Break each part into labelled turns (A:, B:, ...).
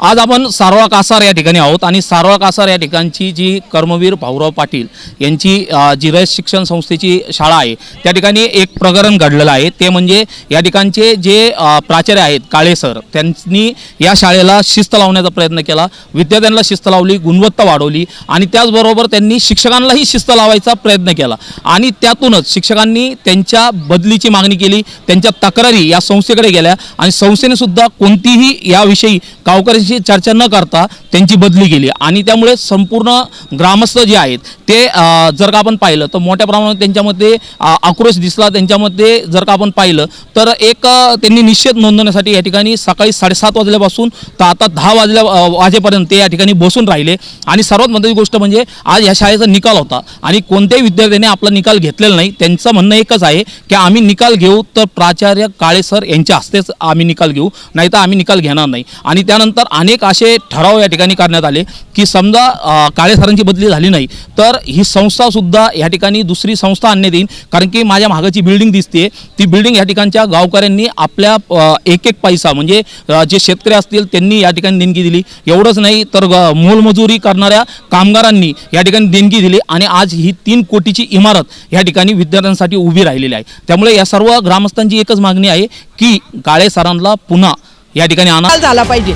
A: आज आपण सारवा कासार या ठिकाणी आहोत आणि सारवा कासार या ठिकाणची जी कर्मवीर भाऊराव पाटील यांची जी रयत शिक्षण संस्थेची शाळा आहे त्या ठिकाणी एक प्रकरण घडलेलं आहे. ते म्हणजे या ठिकाणचे जे प्राचार्य आहेत काळे सर त्यांनी या शाळेला शिस्त लावण्याचा प्रयत्न केला. विद्यार्थ्यांना शिस्त लावली गुणवत्ता वाढवली आणि त्याचबरोबर त्यांनी शिक्षकांनाही शिस्त लावायचा प्रयत्न केला. आणि त्यातूनच शिक्षकांनी त्यांच्या बदलीची मागणी केली त्यांच्या तक्रारी या संस्थेकडे गेल्या आणि संस्थेने सुद्धा कोणतीही याविषयी गावकऱ्यांशी चर्चा न करता त्यांची बदली केली. आणि त्यामुळे संपूर्ण ग्रामस्थ जे आहेत ते जर का आपण पाहिलं तर मोठ्या प्रमाणात त्यांच्यामध्ये आक्रोश दिसला त्यांच्यामध्ये जर का आपण पाहिलं तर एक त्यांनी निषेध नोंदवण्यासाठी या ठिकाणी सकाळी साडेसात वाजल्यापासून तर आता दहा वाजल्या वाजेपर्यंत ते या ठिकाणी बसून राहिले. आणि सर्वात महत्त्वाची गोष्ट म्हणजे आज या शाळेचा निकाल होता. आणि कोणत्याही विद्यार्थ्याने आपला निकाल घेतलेला नाही. त्यांचं म्हणणं एकच आहे की आम्ही निकाल घेऊ तर प्राचार्य काळे सर यांच्या हस्तेच आम्ही निकाल घेऊ. नाही तर आम्ही निकाल घेणार नाही. आणि त्यानंतर अनेक असे ठराव या ठिकाणी करण्यात आले की समजा काळे सरांची बदली झाली नाही तर ही संस्थासुद्धा या ठिकाणी दुसरी संस्था आणण्यात येईल कारण की माझ्या मागाची बिल्डिंग दिसते ती बिल्डिंग या ठिकाणच्या गावकऱ्यांनी आपल्या एक एक पैसा म्हणजे जे शेतकरी असतील त्यांनी या ठिकाणी देणगी दिली. एवढंच नाही तर मोलमजुरी करणाऱ्या कामगारांनी या ठिकाणी देणगी दिली आणि आज ही तीन कोटीची इमारत या ठिकाणी विद्यार्थ्यांसाठी उभी राहिलेली आहे. त्यामुळे या सर्व ग्रामस्थांची एकच मागणी आहे की काळे सरांना पुन्हा या ठिकाणी आणा.
B: झाला पाहिजे.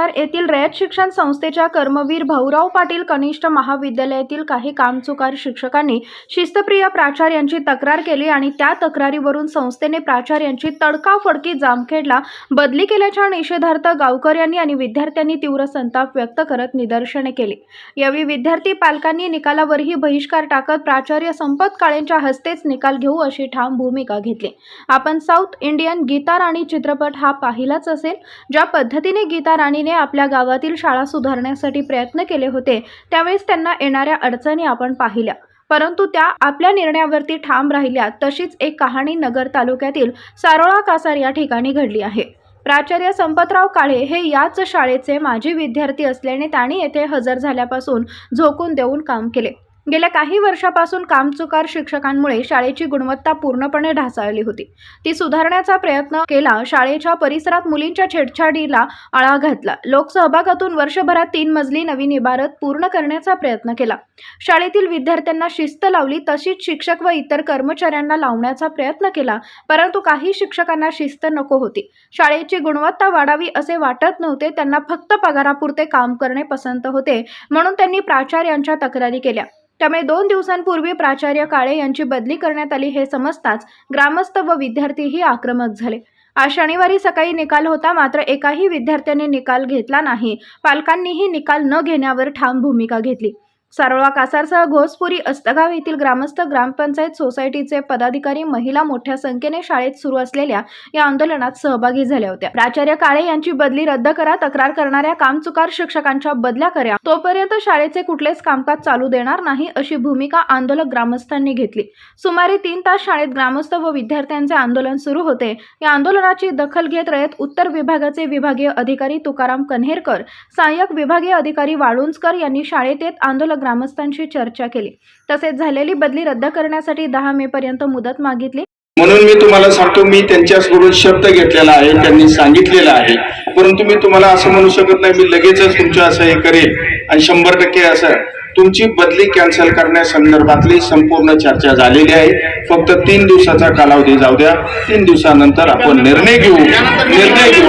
C: कासार येथील रयत शिक्षण संस्थेच्या कर्मवीर भाऊराव पाटील कनिष्ठ महाविद्यालयातील काही कामचुकार शिक्षकांनी शिस्तप्रिय प्राचार्यांची तक्रार केली आणि त्या तक्रारीवरून संस्थेने प्राचार्यांची तडकाफडकी जामखेडला बदली केल्याच्या निषेधार्थ गावकऱ्यांनी आणि विद्यार्थ्यांनी तीव्र संताप व्यक्त करत निदर्शने केली. यावेळी विद्यार्थी पालकांनी निकालावरही बहिष्कार टाकत प्राचार्य संपत काळेंच्या हस्तेच निकाल घेऊ अशी ठाम भूमिका घेतली. आपण साऊथ इंडियन गीता राणी चित्रपट हा पाहिलाच असेल. ज्या पद्धतीने गीता राणीने आपल्या गावातील शाळा सुधारण्यासाठी प्रयत्न केले होते त्यावेळेस त्यांना येणाऱ्या अडचणी आपण पाहिल्या. परंतु त्या आपल्या निर्णयावरती ठाम राहिल्या तशीच एक कहाणी नगर तालुक्यातील सारोळा कासार या ठिकाणी घडली आहे. प्राचार्य संपतराव काळे हे याच शाळेचे माजी विद्यार्थी असल्याने त्यांनी येथे हजर झाल्यापासून झोकून देऊन काम केले. गेल्या काही वर्षापासून कामचुकार शिक्षकांमुळे शाळेची गुणवत्ता पूर्णपणे ढासळली होती. ती सुधारण्याचा प्रयत्न केला शाळेच्या परिसरात मुलींच्या छेडछाडीला आळा घातला. लोकसहभागातून वर्षभरात तीन मजली नवीन इबारत पूर्ण करण्याचा प्रयत्न केला. शाळेतील विद्यार्थ्यांना शिस्त लावली तशीच शिक्षक व इतर कर्मचाऱ्यांना लावण्याचा प्रयत्न केला परंतु काही शिक्षकांना शिस्त नको होती. शाळेची गुणवत्ता वाढावी असे वाटत नव्हते त्यांना फक्त पगारापुरते काम करणे पसंत होते म्हणून त्यांनी प्राचार्यांच्या तक्रारी केल्या. त्यामुळे दोन दिवसांपूर्वी प्राचार्य काळे यांची बदली करण्यात आली हे समजताच ग्रामस्थ व विद्यार्थीही आक्रमक झाले. आज शनिवारी सकाळी निकाल होता मात्र एकाही विद्यार्थ्याने निकाल घेतला नाही. पालकांनीही निकाल न घेण्यावर ठाम भूमिका घेतली. सारोळा कासारसह घोसपुरी अस्तगाव येथील ग्रामस्थ ग्रामपंचायत सोसायटीचे पदाधिकारी महिला मोठ्या संख्येने शाळेत सुरू असलेल्या या आंदोलनात सहभागी झाल्या होत्या. प्राचार्य काळे यांची बदली रद्द करा तक्रार करणाऱ्या कामचुकार शिक्षकांच्या बदल्या करा. तोपर्यंत शाळेचे कुठलेच कामकाज चालू देणार नाही अशी भूमिका आंदोलक ग्रामस्थांनी घेतली. सुमारे तीन तास शाळेत ग्रामस्थ व विद्यार्थ्यांचे आंदोलन सुरू होते. या आंदोलनाची दखल घेत रयत उत्तर विभागाचे विभागीय अधिकारी तुकाराम कन्हेरकर सहाय्यक विभागीय अधिकारी वाळुंजकर यांनी शाळेत येत आंदोलक ग्रामस्थांशी चर्चा केली. तसेच झालेली बदली रद्द करण्यासाठी दहा मे पर्यंत मुदत मागितली.
D: म्हणून मी तुम्हाला सांगतो मी त्यांच्याकडून शब्द घेतलेला आहे त्यांनी सांगितलेला आहे. परंतु मी तुम्हाला असं म्हणू शकत नाही मी लगेचच तुमचं असं हे करेल आणि शंभर टक्के असं तुमची बदली कॅन्सल करण्यासंदर्भातली संपूर्ण चर्चा झालेली आहे. फक्त तीन दिवसाचा कालावधी जाऊ द्या. तीन दिवसानंतर आपण निर्णय घेऊ. निर्णय घेऊ.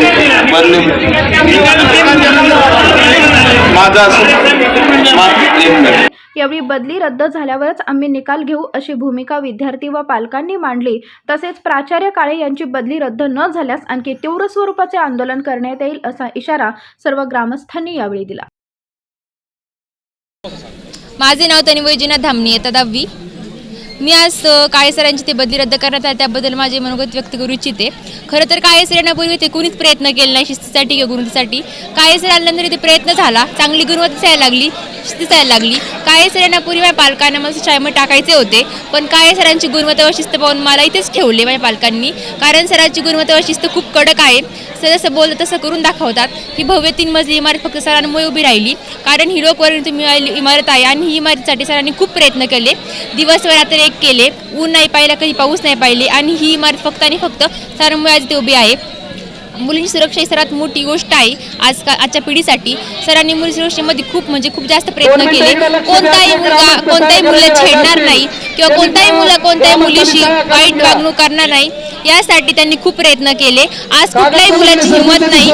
D: बदली माझा असं
C: यावेळी बदली रद्द झाल्यावरच आम्ही निकाल घेऊ अशी भूमिका विद्यार्थी व पालकांनी मांडली. तसेच प्राचार्य काळे यांची बदली रद्द न झाल्यास आणखी तीव्र स्वरूपाचे आंदोलन करण्यात येईल असा इशारा सर्व ग्रामस्थांनी यावेळी दिला.
E: माझे नाव तन्वी वैजनाथ धामणी येतं दहावी मी आज काळे सरांची ते बदली रद्द करण्यात आली त्याबद्दल माझे मनोगत व्यक्त करू इच्छिते. खरं तर काळे सर यांनापूर्वी ते कोणीच प्रयत्न केले नाही शिस्तीसाठी किंवा गुणवत्तेसाठी काळे सर आल्यानंतर इथे प्रयत्न झाला चांगली गुणवत्ता यायला लागली शिस्ती यायला लागली काळे सर यांनापूर्वी माझ्या पालकांना मला शाळेमध्ये टाकायचे होते. पण काळे सरांची गुणवत्ता व शिस्त पाहून मला इथेच ठेवले माझ्या पालकांनी. कारण सरांची गुणवत्ता व शिस्त खूप कडक आहे. सर जसं बोललं तसं करून दाखवतात ही भव्य तीन मजली इमारत फक्त सरांमुळे उभी राहिली. कारण ही लोकवर्गणीतून मिळालेली इमारत आहे आणि ही इमारतीसाठी सरांनी खूप प्रयत्न केले. दिवस रात्र एक केले. ऊन नाही पाहिलं कधी पाऊस नाही पाहिले. आणि ही इमारत फक्त आणि फक्त सरांमुळे आज ती उभी आहे. मुलींची सुरक्षा ही सर्वात मोठी गोष्ट आहे आज का आजच्या पिढीसाठी. सरांनी मुली सुरक्षेमध्ये खूप म्हणजे खूप जास्त प्रयत्न केले. कोणताही मुलगा कोणत्याही मुलं छेडणार नाही किंवा कोणताही मुलं कोणत्याही मुलीशी वाईट वागणूक करणार नाही. यासाठी त्यांनी खूप प्रयत्न केले. आज कुठल्याही मुलाची हिंमत नाही.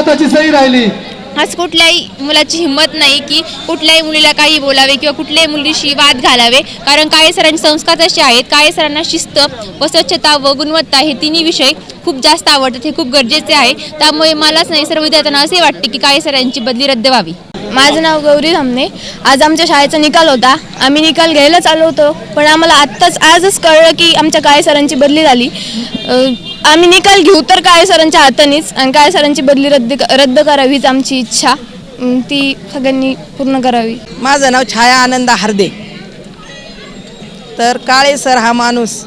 E: आज कुठल्याही मुलाची हिंमत नाही की कुठल्याही मुलीला काही बोलावे किंवा कुठल्याही मुलीशी वाद घालावे. कारण काळे सरांचे संस्कार तसे आहेत. काळे सरांना शिस्त व स्वच्छता व गुणवत्ता हे तिन्ही विषय खूप जास्त आवडतात. हे खूप गरजेचे आहे. त्यामुळे मलाच नाही सर्व विद्यार्थ्यांना असे वाटते की काळे सरांची बदली रद्द व्हावी.
F: माझं नाव गौरी धामणे. आज आमच्या शाळेचा निकाल होता. आम्ही निकाल घ्यायलाच आलो होतो. पण आम्हाला आत्ताच आजच कळलं की आमच्या काळे सरांची बदली झाली. आम्ही निकाल घेऊ तर काळे सरांच्या हातानेच आणि काळे सरांची बदली रद्द रद्द करावीच आमची इच्छा. ती सगळ्यांनी पूर्ण करावी.
G: माझं नाव छाया आनंद हार्दे. तर काळे सर हा माणूस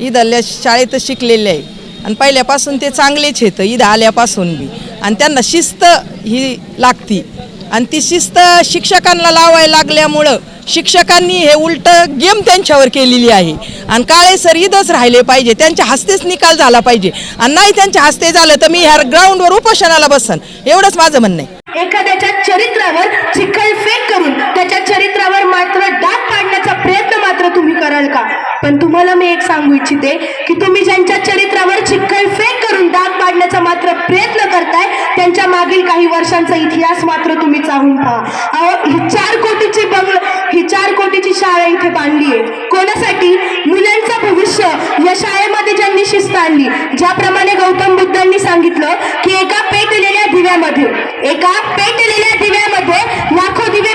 G: इथल्या शाळेत शिकलेले आहे. आणि पहिल्यापासून ते चांगलेच येतं इथं आल्यापासून बी. आणि त्यांना शिस्त ही लागती. आणि ती शिस्त शिक्षकांना लावायला लागल्यामुळं शिक्षकांनी हे उलट गेम त्यांच्यावर केलेली आहे. आणि काळे सर इथंच राहिले पाहिजे त्यांच्या हस्तेच निकाल झाला पाहिजे. आणि नाही त्यांच्या हस्ते झालं तर मी ह्या ग्राउंडवर उपोषणाला बसन. एवढंच माझं म्हणणं आहे.
H: एखाद्याच्या चरित्रावर चिखलफेक करून त्याच्या चरित्रावर मात्र डाग पाडण्याचा तुम्ही कराल का? पण तुम्हाला मी एक सांगू इच्छिते की तुम्ही ज्यांच्या चरित्रावर चिखलफेक करून डाग पाडण्याचा मात्र प्रयत्न करताय त्यांच्या मागील काही वर्षांचा इतिहास मात्र तुम्ही चाहून पहा. अहो, ही चार कोटीची बंगल ही चार कोटीची शाळा इथे बांधली आहे. कोणासाठी? मुलांचं भविष्य. या शाळेमध्ये ज्यांनी शिस्त आणली ज्याप्रमाणे गौतम बुद्धांनी सांगितलं की एका पेटलेल्या दिव्यामध्ये एका पेटलेल्या दिव्यामध्ये लाखो दिवे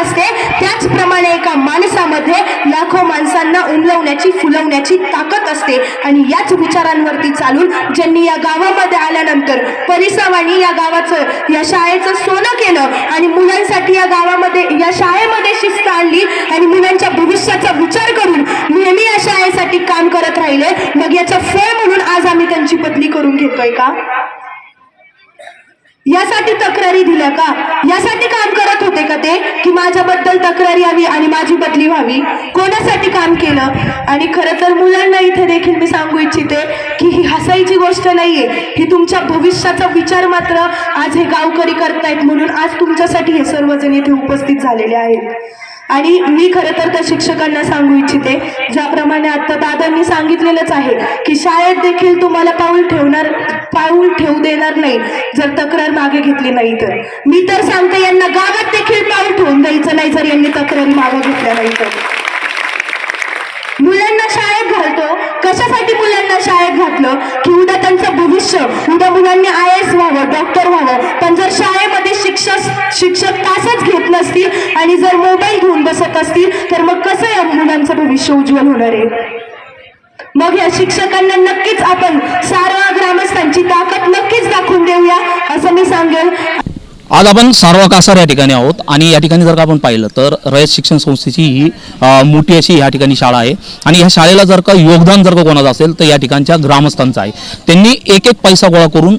H: असते. त्याचप्रमाणे एका माणसामध्ये लाखो माणसांना उमलवण्याची फुलवण्याची ताकद असते. आणि याच विचारांवरती चालून ज्यांनी या गावामध्ये आल्यानंतर परिसवानी या गावाचं या शाळेचं सोनं केलं आणि मुलांसाठी या गावामध्ये या शाळेमध्ये शिस्त आणली आणि मुलांच्या भविष्याचा विचार करून नेहमी या शाळेसाठी काम करत राहिले. मग याचं फळ म्हणून आज आम्ही त्यांची बदली करून घेतोय का? यासाठी तक्रारी दिल्या का? यासाठी काम करत होते का ते? की माझ्याबद्दल तक्रारी यावी आणि माझी बदली व्हावी? कोणासाठी काम केलं? आणि खरं तर मुलांना इथे देखील मी सांगू इच्छिते की ही हसायची गोष्ट नाहीये. ही तुमच्या भविष्याचा विचार मात्र आज हे गावकरी करतायत म्हणून आज तुमच्यासाठी हे सर्वजण इथे उपस्थित झालेले आहेत. आणि मी खरं तर त्या शिक्षकांना सांगू इच्छिते ज्याप्रमाणे आता दादांनी सांगितलेलंच आहे की शाळेत देखील तुम्हाला पाऊल ठेवणार पाऊल ठेवू देणार नाही जर तक्रार मागे घेतली नाही तर. मी तर सांगते यांना गावात देखील पाऊल ठेवून द्यायचं नाही जर यांनी तक्रारी मागे घेतल्या नाही तर. मुलांना शाळेत घालतो. कशासाठी मुलांना शाळेत घातलं? की उद्या त्यांचं भविष्य उद्या मुलांनी आय एस व्हावं डॉक्टर व्हावं. पण जर शाळेमध्ये शिक्षक शिक्षक तासच घेत नसतील आणि जर मोबाईल घेऊन बसत असतील तर मग कसं या मुलांचं भविष्य उज्ज्वल होणार आहे? मग या शिक्षकांना नक्कीच आपण सारवा ग्रामस्थांची ताकद नक्कीच दाखवून देऊया असं मी सांगेल.
A: आज आपण सारवा कासार या ठिकाणी आहोत आणि या ठिकाणी जर का आपण पाहिलं तर रयत शिक्षण संस्थेची ही मोठी अशी या ठिकाणी शाळा आहे. आणि ह्या शाळेला जर का योगदान जर का कोणाचं असेल तर या ठिकाणच्या ग्रामस्थांचं आहे. त्यांनी एक एक पैसा गोळा करून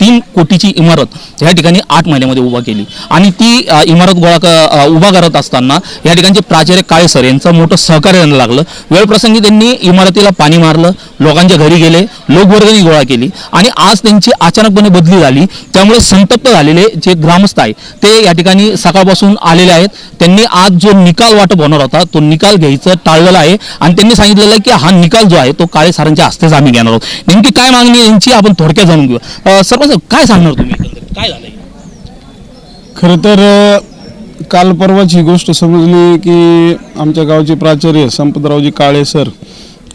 A: तीन कोटीची इमारत या ठिकाणी आठ महिन्यामध्ये उभा केली. आणि ती इमारत गोळा उभा करत असताना या ठिकाणचे प्राचार्य काळे सर यांचं मोठं सहकार्य यांना लागलं. वेळप्रसंगी त्यांनी इमारतीला पाणी मारलं लोकांच्या घरी गेले लोकवर्गणी गोळा केली आणि आज त्यांची अचानकपणे बदली झाली. त्यामुळे संतप्त झालेले जे ग्रामस्थ आहे. ते या ठिकाणी सकाळपासून आलेले आहेत. त्यांनी आज जो निकाल वाटप होणार होता तो निकाल घ्यायचं टाळलेला आहे. आणि त्यांनी सांगितलेलं आहे की हा निकाल जो आहे तो काळे सरांच्या हस्तेच आम्ही घेणार आहोत. नेमकी काय मागणी यांची आपण थोडक्यात जाणून घेऊ सरपंच काय सांगणार तुम्ही काय झालं
I: खरं तर काल काल परवाची गोष्ट समजली की आमच्या गावचे प्राचार्य संपतरावजी काळे सर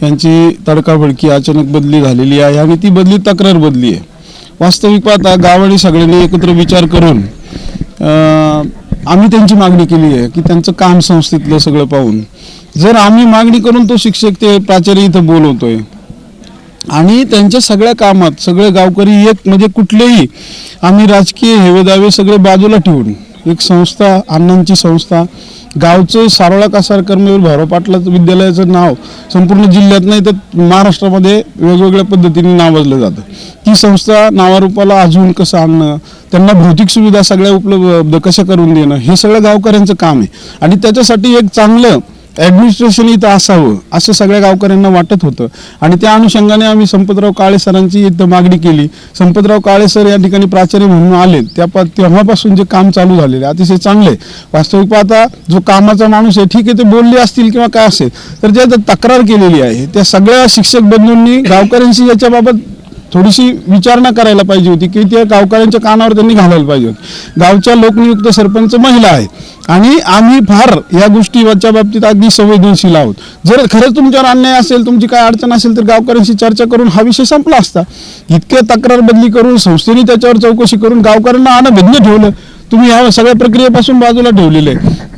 I: यांची तडकाफडकी अचानक बदली झालेली आहे आणि ती बदली तक्रार बदली आहे. वास्तविक पाहता गावाने सगळ्यांनी एकत्र विचार करून आम्ही त्यांची मागणी केली आहे की त्यांचं काम संस्थेतलं सगळं पाहून. जर आम्ही मागणी करून तो शिक्षक ते प्राचार्य इथं बोलवतोय आणि त्यांच्या सगळ्या कामात सगळे गावकरी एक म्हणजे कुठलेही आम्ही राजकीय हेवेदावे सगळे बाजूला ठेवून एक संस्था अण्णांची संस्था गावचं सारोळा कासार कर्मवीर भाऊराव पाटला विद्यालयाचं नाव संपूर्ण जिल्ह्यात नाही तर महाराष्ट्रामध्ये वेगवेगळ्या पद्धतीने नावाजलं जातं. ती संस्था नावारूपाला अजून कसं आणणं त्यांना भौतिक सुविधा सगळ्या उपलब्ध कशा करून देणं हे सगळं गावकऱ्यांचं काम आहे. आणि त्याच्यासाठी एक चांगलं ॲडमिनिस्ट्रेशन इथं असावं असं सगळ्या गावकऱ्यांना वाटत होतं. आणि त्या अनुषंगाने आम्ही संपतराव काळे सरांची इथं मागणी केली. संपतराव काळे सर या ठिकाणी प्राचार्य म्हणून आले त्या पा- तेव्हापासून जे काम चालू झालेले आहे, अतिशय चांगले. आहे. वास्तविक पाहता जो कामाचा माणूस आहे ठीक आहे ते बोलले असतील किंवा काय असेल तर ज्या तक्रार केलेली आहे त्या सगळ्या शिक्षक बंधूंनी गावकऱ्यांशी याच्याबाबत थोडीशी विचारणा करायला पाहिजे होती की त्या गावकऱ्यांच्या कानावर त्यांनी घालायला पाहिजे होती. गावच्या लोकनियुक्त सरपंच महिला आहे. आणि आम्ही फार या गोष्टीच्या बाबतीत अगदी संवेदनशील आहोत. जर खरंच तुमच्यावर अन्याय असेल तुमची काय अडचण असेल तर गावकऱ्यांशी चर्चा करून हा विषय संपला असता. इतके तक्रार बदली करून संस्थेने त्याच्यावर चौकशी करून गावकऱ्यांना अनभिज्ञ ठेवलं. तुम्ही ह्या सगळ्या प्रक्रियेपासून बाजूला ठेवलेलं. आहे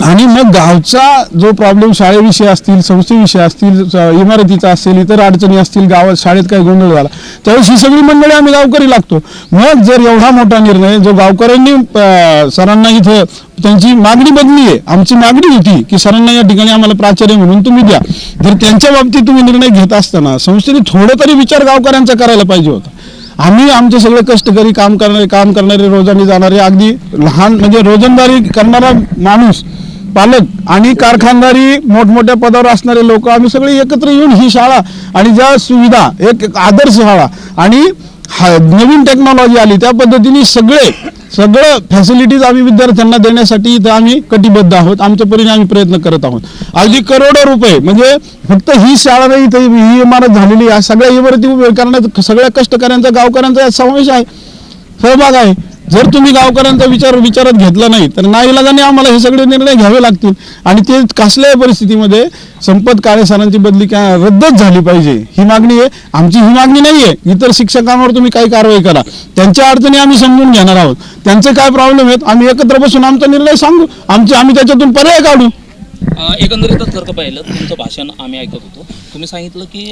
I: आणि मग गावचा जो प्रॉब्लेम शाळेविषयी असतील संस्थेविषयी असतील इमारतीचा असेल इतर अडचणी असतील गावात शाळेत काही गोंधळ झाला त्यावेळेस ही सगळी मंडळी आम्ही गावकरी लागतो. मग जर एवढा मोठा निर्णय जो गावकऱ्यांनी सरांना इथं त्यांची मागणी बदली आहे आमची मागणी होती की सरांना या ठिकाणी आम्हाला प्राचार्य म्हणून तुम्ही द्या. जर त्यांच्या बाबतीत तुम्ही निर्णय घेत असताना संस्थेने थोडं तरी विचार गावकऱ्यांचा करायला पाहिजे होता. आम्ही आमचे सगळे कष्टकरी काम करणारे काम करणारे रोजाने जाणारे अगदी लहान म्हणजे रोजंदारी करणारा माणूस पालक आणि कारखानदारी मोठमोठ्या पदावर असणारे लोक आम्ही सगळे एकत्र येऊन ही शाळा आणि ज्या सुविधा एक एक आदर्श शाळा आणि हा- नवीन टेक्नॉलॉजी आली त्या पद्धतीने सगळे सगळं फॅसिलिटीज आम्ही विद्यार्थ्यांना देण्यासाठी इथं आम्ही कटिबद्ध आहोत. आमच्या परीने आम्ही प्रयत्न करत आहोत. अगदी करोडो रुपये म्हणजे फक्त ही शाळा नाही इथं ही इमारत झालेली आहे. सगळ्या इमारती उभे करण्यात सगळ्या कष्टकऱ्यांचा गावकऱ्यांचा यात समावेश आहे सहभाग आहे. जर तुम्ही गावकऱ्यांचा विचार विचारात घेतला नाही तर नाईलाजाने आम्हाला हे सगळे निर्णय घ्यावे लागतील. आणि ते कसल्याही परिस्थितीमध्ये संपत काळे सरांची बदली काय रद्दच झाली पाहिजे. ही मागणी आहे. आमची ही मागणी नाही आहे इतर शिक्षकांवर तुम्ही काही कारवाई करा. त्यांच्या अडचणी आम्ही समजून घेणार आहोत. त्यांचे काय प्रॉब्लेम आहेत आम्ही एकत्र बसून आमचा निर्णय सांगू. आमचे आम्ही त्याच्यातून पर्याय काढू.
A: एकंदरीतच जर का पाहिलं तुमचं भाषण आम्ही ऐकत होतो. तुम्ही सांगितलं की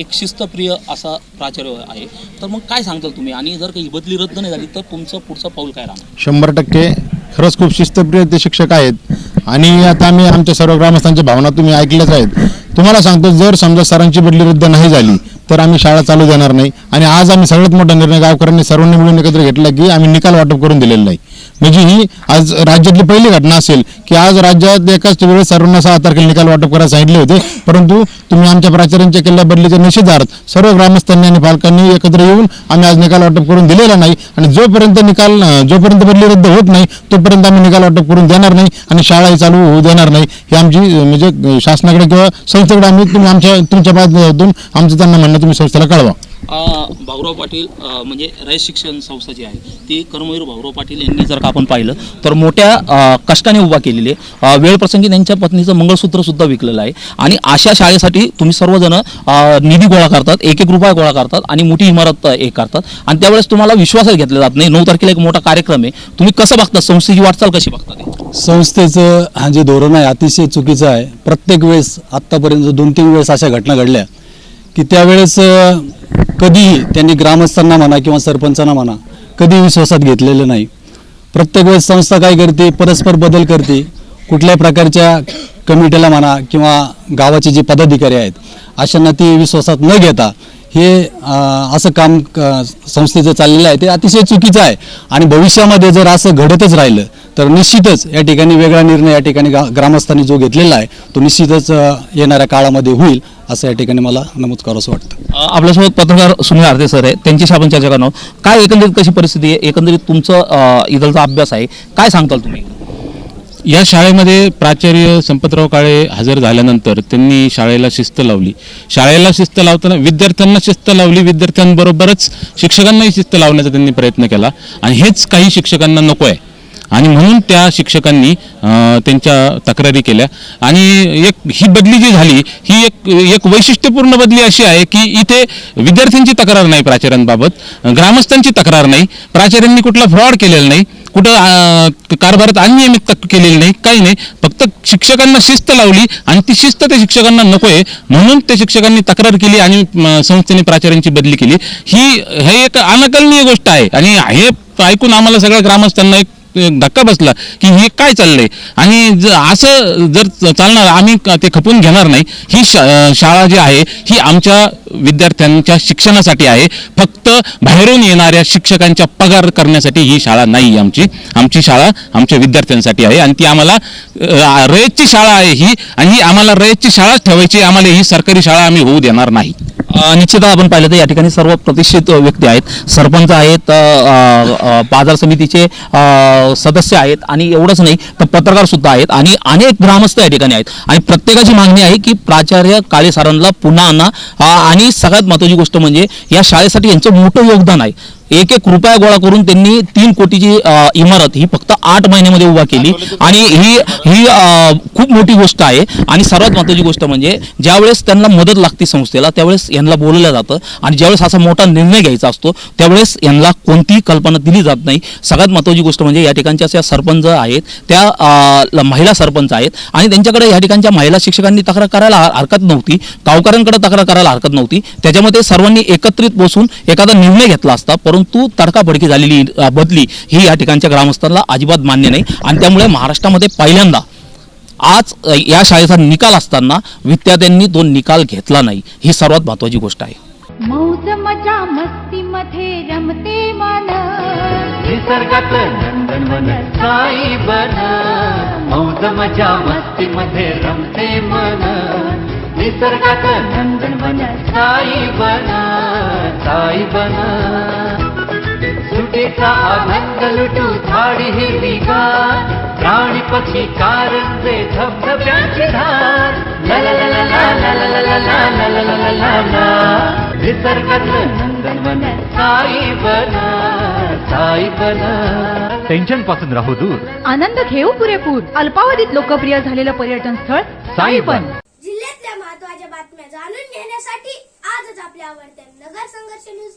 A: एक शिस्तप्रिय असा प्राचार्य आहे. तर मग काय सांगताल तुम्ही? आणि जर का ही बदली रद्द नाही झाली तर तुमचं पुढचं पाऊल काय राहणार?
J: शंभर टक्के. खरंच खूप शिस्तप्रिय ते शिक्षक आहेत. आणि आता आम्ही आमच्या सर्व ग्रामस्थांच्या भावना तुम्ही ऐकल्याच आहेत. तुम्हाला सांगतो जर समजा सरांची बदली रद्द नाही झाली तर आम्ही शाळा चालू देणार नाही. आणि आज आम्ही सगळ्यात मोठा निर्णय गावकऱ्यांनी सर्वांनी मिळून एकत्र घेतला की आम्ही निकाल वाटप करून दिलेला नाही. म्हणजे ही आज राज्यातली पहिली घटना असेल की आज राज्यात एकाच वेळेस सर्वांना सहा तारखेला निकाल वाटप करायला सांगितले होते. परंतु तुम्ही आमच्या प्राचार्यांच्या केलेल्या बदलीच्या निषेधार्थ सर्व ग्रामस्थांनी आणि पालकांनी एकत्र येऊन आम्ही आज निकाल वाटप करून दिलेला नाही आणि जोपर्यंत निकाल जोपर्यंत बदली रद्द होत नाही तोपर्यंत आम्ही निकाल वाटप करून देणार नाही आणि शाळाही चालू होऊ देणार नाही. ही आमची म्हणजे शासनाकडे किंवा संस्थेकडे आम्ही तुम्ही आमच्या तुमच्या माध्यमातून आमचं त्यांना म्हणणं तुम्ही संस्थेला कळवा.
A: भाऊराव पाटील म्हणजे रयत शिक्षण संस्था जी आहे ती कर्मवीर भाऊराव पाटील यांनी जर का आपण पाहिलं तर मोठ्या कष्टाने उभा केलेली आहे. वेळप्रसंगी त्यांच्या पत्नीचं मंगळसूत्रसुद्धा विकलेलं आहे. आणि अशा शाळेसाठी तुम्ही सर्वजण निधी गोळा करतात एक एक रुपया गोळा करतात आणि मोठी इमारत एक करतात. आणि त्यावेळेस तुम्हाला विश्वासात घेतला जात नाही. नऊ तारखेला एक मोठा कार्यक्रम आहे. तुम्ही कसं बघता? संस्थेची वाटचाल कशी बघता
K: संस्थेचं हा जे धोरण आहे अतिशय चुकीचं आहे. प्रत्येक वेळेस आत्तापर्यंत दोन तीन वेळेस अशा घटना घडल्या. की त्यावेळेस कधीही त्यांनी ग्रामस्थांना म्हणा किंवा सरपंचांना म्हणा कधी विश्वासात घेतलेलं नाही. प्रत्येक वेळेस संस्था काय करते? परस्पर बदल करते. कुठल्याही प्रकारच्या कमिटीला म्हणा किंवा गावाचे जे पदाधिकारी आहेत अशांना ती विश्वासात न घेता हे असं काम क- संस्थेचं चाललेलं आहे. ते अतिशय चुकीचं आहे. आणि भविष्यामध्ये जर असं घडतच राहिलं तर निश्चितच या ठिकाणी वेगळा निर्णय या ठिकाणी गा ग्रामस्थांनी जो घेतलेला आहे तो निश्चितच येणाऱ्या काळामध्ये होईल असं या ठिकाणी मला नमूद करावंसं वाटतं.
A: आपल्यासोबत पत्रकार सुनील आरते सर आहे त्यांच्याशी आपण चर्चा करणार आहोत. काय एकंदरीत कशी परिस्थिती आहे? एकंदरीत तुमचं इथलचा अभ्यास आहे. काय सांगताल तुम्ही?
L: या शाळेमध्ये प्राचार्य संपतराव काळे हजर झाल्यानंतर त्यांनी शाळेला शिस्त लावली. शाळेला शिस्त लावताना विद्यार्थ्यांना शिस्त लावली. विद्यार्थ्यांबरोबरच शिक्षकांनाही शिस्त लावण्याचा त्यांनी प्रयत्न केला. आणि हेच काही शिक्षकांना नको आहे. आणि म्हणून त्या शिक्षकांनी त्यांच्या तक्रारी केल्या. आणि एक ही बदली जी झाली ही एक एक वैशिष्ट्यपूर्ण बदली अशी आहे की इथे विद्यार्थ्यांची तक्रार नाही प्राचार्यांबाबत ग्रामस्थांची तक्रार नाही प्राचार्यांनी कुठला फ्रॉड केलेला नाही कुठं कारभारात अनियमित केलेली नाही काही नाही फक्त शिक्षकांना शिस्त लावली आणि ती शिस्त त्या शिक्षकांना नको आहे म्हणून त्या शिक्षकांनी तक्रार केली आणि संस्थेने प्राचार्यांची बदली केली. ही हे एक अनकलनीय गोष्ट आहे आणि हे ऐकून आम्हाला सगळ्या ग्रामस्थांना एक धक्का बसला की हे काय चाललंय? आणि ज- असं जर चालणार आम्ही ते खपून घेणार नाही. ही शा- शाळा जी आहे ही आमच्या विद्यार्थ्यांच्या शिक्षणासाठी आहे. फक्त बाहेरून येणाऱ्या शिक्षकांच्या पगार करण्यासाठी ही शाळा नाही आमची. आमची शाळा आमच्या विद्यार्थ्यांसाठी आहे. आणि ती आम्हाला रयतची शाळा आहे ही. आणि ही आम्हाला रयतची शाळाच ठेवायची आम्हाला ही सरकारी शाळा आम्ही होऊ देणार नाही.
A: निश्चित आपण पाहिलं तर या ठिकाणी सर्व प्रतिष्ठित व्यक्ती आहेत. सरपंच आहेत बाजार समितीचे सदस्य आहेत आणि एवढंच नाही तर पत्रकार सुद्धा आहेत आणि अनेक ग्रामस्थ या ठिकाणी आहेत. आणि प्रत्येकाची मागणी आहे की प्राचार्य काळे सरांना पुन्हा आणा. आणि सगळ्यात महत्त्वाची गोष्ट म्हणजे या शाळेसाठी यांचं मोठं योगदान आहे. एक एक रुपया गोळा करून त्यांनी तीन कोटीची इमारत ही फक्त आठ महिन्यामध्ये उभा केली. आणि ही ही खूप मोठी गोष्ट आहे. आणि सर्वात महत्त्वाची गोष्ट म्हणजे ज्यावेळेस त्यांना मदत लागते संस्थेला त्यावेळेस यांना बोलवलं जातं. आणि ज्यावेळेस असा मोठा निर्णय घ्यायचा असतो त्यावेळेस यांना कोणतीही कल्पना दिली जात नाही. सगळ्यात महत्त्वाची गोष्ट म्हणजे या ठिकाणच्या ज्या सरपंच आहेत त्या महिला सरपंच आहेत. आणि त्यांच्याकडे या ठिकाणच्या महिला शिक्षकांनी तक्रार करायला हरकत नव्हती. गावकऱ्यांकडे तक्रार करायला हरकत नव्हती. त्याच्यामध्ये सर्वांनी एकत्रित बसून एखादा निर्णय घेतला असता परंतु तडकाफडकी झालेली बदली ही या ठिकाणच्या ग्रामस्थांना अजिबात मान्य नाही. आणि त्यामुळे महाराष्ट्रामध्ये पहिल्यांदा आज या शाळेचा निकाल असताना विद्यार्थ्यांनी तो निकाल घेतला नाही. ही सर्वात महत्त्वाची गोष्ट आहे.
M: मौज मजा मस्ती मध्ये रमते मन.
N: निसर्गात नंदनवन साई बन. मौज मजा मस्ती मध्ये रमते मन. निसर्गात नंदनवन साई बन. साई बन. सुटीचा आनंद लुटू झाडी हिरवीगार प्राणी पक्षी कारंजे धबधब्याची धार ला ला ला ला ला ला ला ला ला ला ला ला ला ला ला निसर्गातलं नंदनवन साई बन साई बन टेन्शनपासून राहू दूर
B: आनंद घेऊ पुरेपूर अल्पावधीत लोकप्रिय झालेलं पर्यटन स्थळ साईबन
F: जिल्ह्यातल्या महत्त्वाच्या बातम्या जाणून घेण्यासाठी आजच आपल्या आवडत्या नगर संघर्ष न्यूज